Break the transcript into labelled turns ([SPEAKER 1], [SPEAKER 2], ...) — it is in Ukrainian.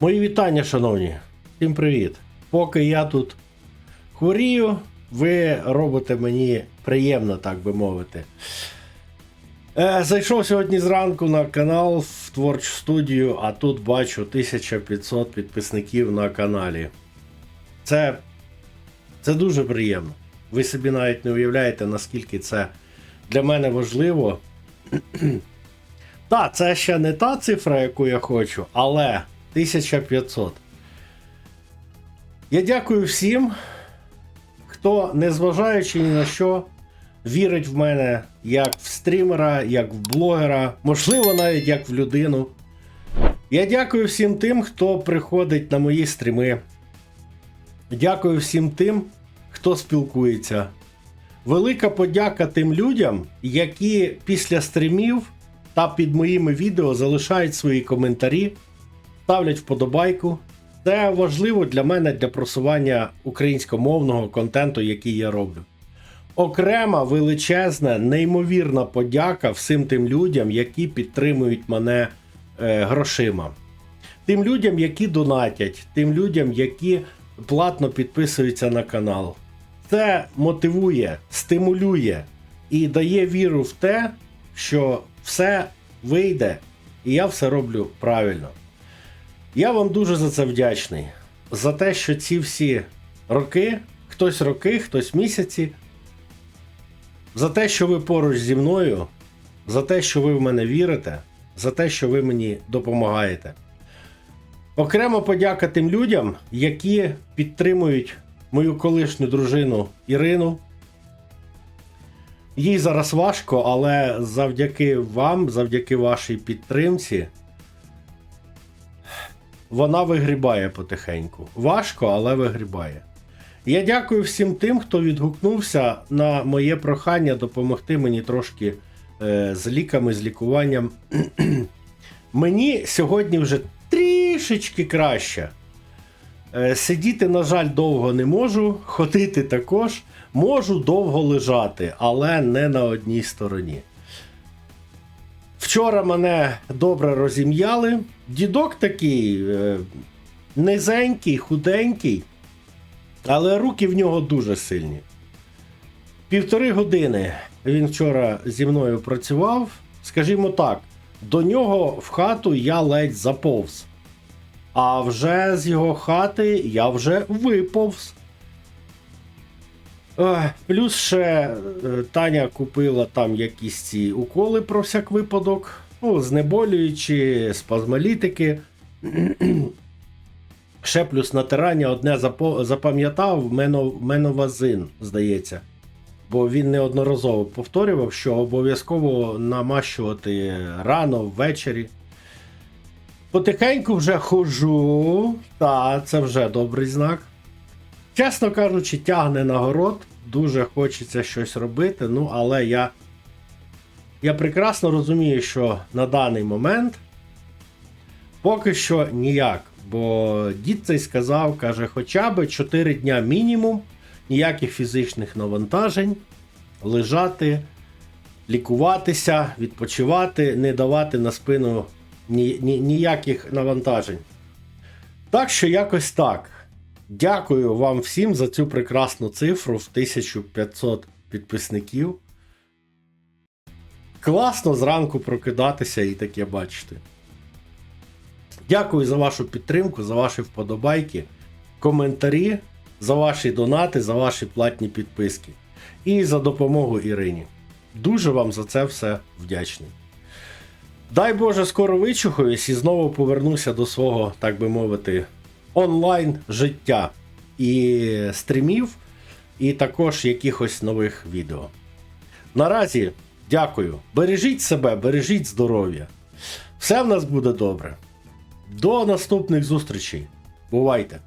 [SPEAKER 1] Мої вітання, шановні. Всім привіт. Поки я тут хворію, ви робите мені приємно, так би мовити. Е, зайшов сьогодні зранку на канал в творчу студію, а тут бачу 1500 підписників на каналі. Це, це дуже приємно. Ви собі навіть не уявляєте, наскільки це для мене важливо. Так, це ще не та цифра, яку я хочу, але 1500. Я дякую всім, хто, незважаючи ні на що, вірить в мене як в стрімера, як в блогера, можливо, навіть як в людину. Я дякую всім тим, хто приходить на мої стріми. Дякую всім тим, хто спілкується. Велика подяка тим людям, які після стрімів та під моїми відео залишають свої коментарі, ставлять вподобайку. Це важливо для мене для просування українськомовного контенту, який я роблю. Окрема величезна, неймовірна подяка всім тим людям, які підтримують мене е, грошима. Тим людям, які донатять, тим людям, які платно підписуються на канал. Це мотивує, стимулює і дає віру в те, що все вийде, і я все роблю правильно. Я вам дуже за це вдячний. За те, що ці всі роки, хтось роки, хтось місяці, за те, що ви поруч зі мною, за те, що ви в мене вірите, за те, що ви мені допомагаєте. Окремо подяка тим людям, які підтримують мою колишню дружину Ірину. Їй зараз важко, але завдяки вам, завдяки вашій підтримці, вона вигрібає потихеньку. Важко, але вигрібає. Я дякую всім тим, хто відгукнувся на моє прохання допомогти мені трошки е, з ліками, з лікуванням. мені сьогодні вже трішечки краще. Е, Сидіти, на жаль, довго не можу, ходити також. Можу довго лежати, але не на одній стороні. Вчора мене добре розім'яли. Дідок такий е, низенький, худенький, але руки в нього дуже сильні. Півтори години він вчора зі мною працював. Скажімо так, до нього в хату я ледь заповз. А вже з його хати я вже виповз. Плюс ще е, Таня купила там якісь ці уколи про всяк випадок. Ну, знеболюючі, спазмолітики. Ще плюс натирання одне запам'ятав мено, меновазин, здається. Бо він неодноразово повторював, що обов'язково намащувати рано, ввечері. Потихеньку вже ходжу. Та, це вже добрий знак. Чесно кажучи, тягне на город. Дуже хочеться щось робити. Ну, але я. Я прекрасно розумію, що на даний момент поки що ніяк. Бо дід цей сказав, каже, хоча б 4 дня мінімум, ніяких фізичних навантажень, лежати, лікуватися, відпочивати, не давати на спину ні, ні, ніяких навантажень. Так що якось так. Дякую вам всім за цю прекрасну цифру в 1500 підписників. Класно зранку прокидатися і таке бачити. Дякую за вашу підтримку, за ваші вподобайки, коментарі, за ваші донати, за ваші платні підписки. І за допомогу Ірині. Дуже вам за це все вдячний. Дай Боже, скоро вичухаюсь і знову повернуся до свого, так би мовити, онлайн життя і стрімів, і також якихось нових відео. Наразі дякую. Бережіть себе, бережіть здоров'я. Все в нас буде добре. До наступних зустрічей. Бувайте!